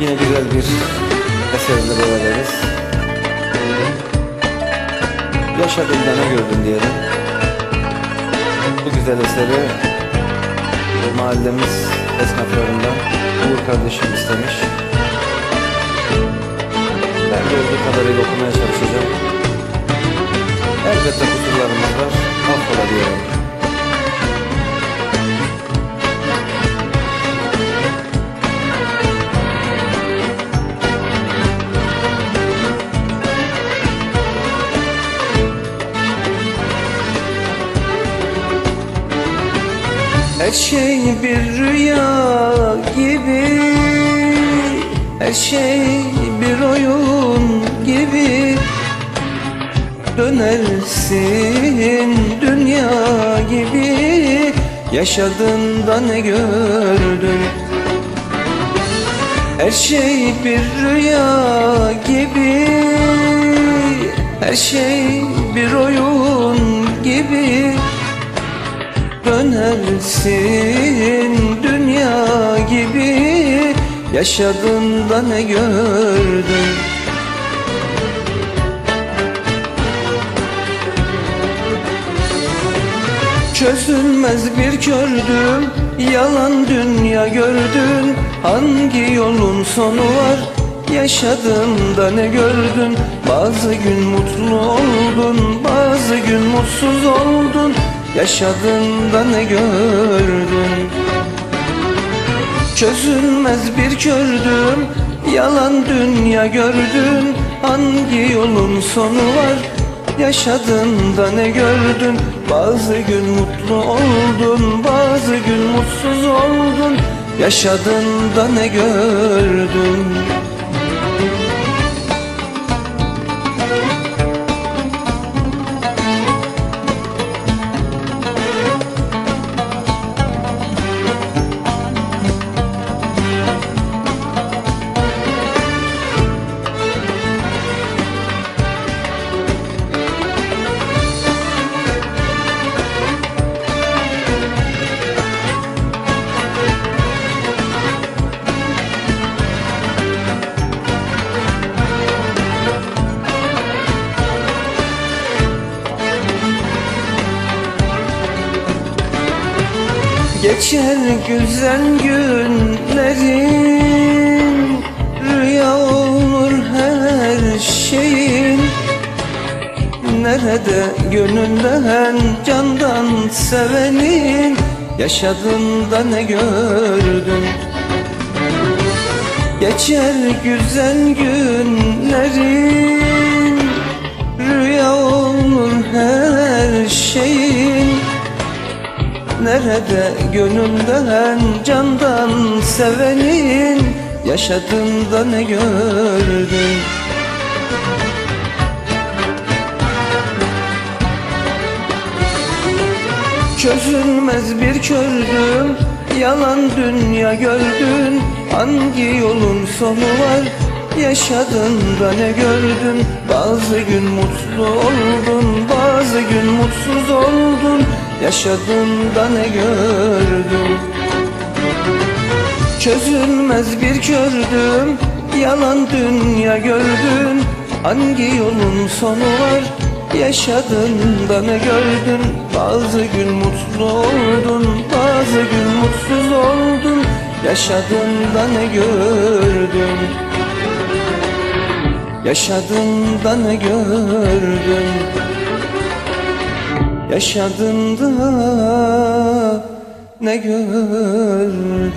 Yine güzel bir eserle beraberiz. Yaşadığımda ne gördün diyelim. Bu güzel eseri mahallemiz esnaflarından Uğur kardeşim istemiş. Ben gördüğü kadarıyla okumaya çalışacağım. Elbette Her şey bir rüya gibi. Her şey bir oyun gibi. Dönersin dünya gibi. Yaşadığında ne gördün? Her şey bir rüya gibi. Her şey Dönersin dünya gibi Yaşadığında ne gördün? Çözülmez bir kördüm Yalan dünya gördün. Hangi yolun sonu var Yaşadığında ne gördün? Bazı gün mutlu oldun Bazı gün mutsuz oldun Yaşadığında ne gördün? Çözülmez bir kördüm Yalan dünya gördün. Hangi yolun sonu var? Yaşadığında ne gördün? Bazı gün mutlu oldun Bazı gün mutsuz oldun. Yaşadığında ne gördün Geçer güzel günlerin Rüya olur her şeyin. Nerede gönülden candan sevenin? Yaşadığında ne gördün? Geçer güzel günlerin Nerede? Gönülden candan sevenin Yaşadığında ne gördün? Çözülmez bir kördüm Yalan dünya gördün. Hangi yolun sonu var? Yaşadığında ne gördün? Bazı gün mutlu oldun Bazı gün mutsuz oldun Yaşadığında ne gördün Çözülmez bir kördüm. Yalan dünya gördün. Hangi yolun sonu var? Yaşadığında ne gördün? Bazı gün mutlu oldun Bazı gün mutsuz oldun. Yaşadığında ne gördün? Yaşadığında ne gördün Yaşadığında ne gördün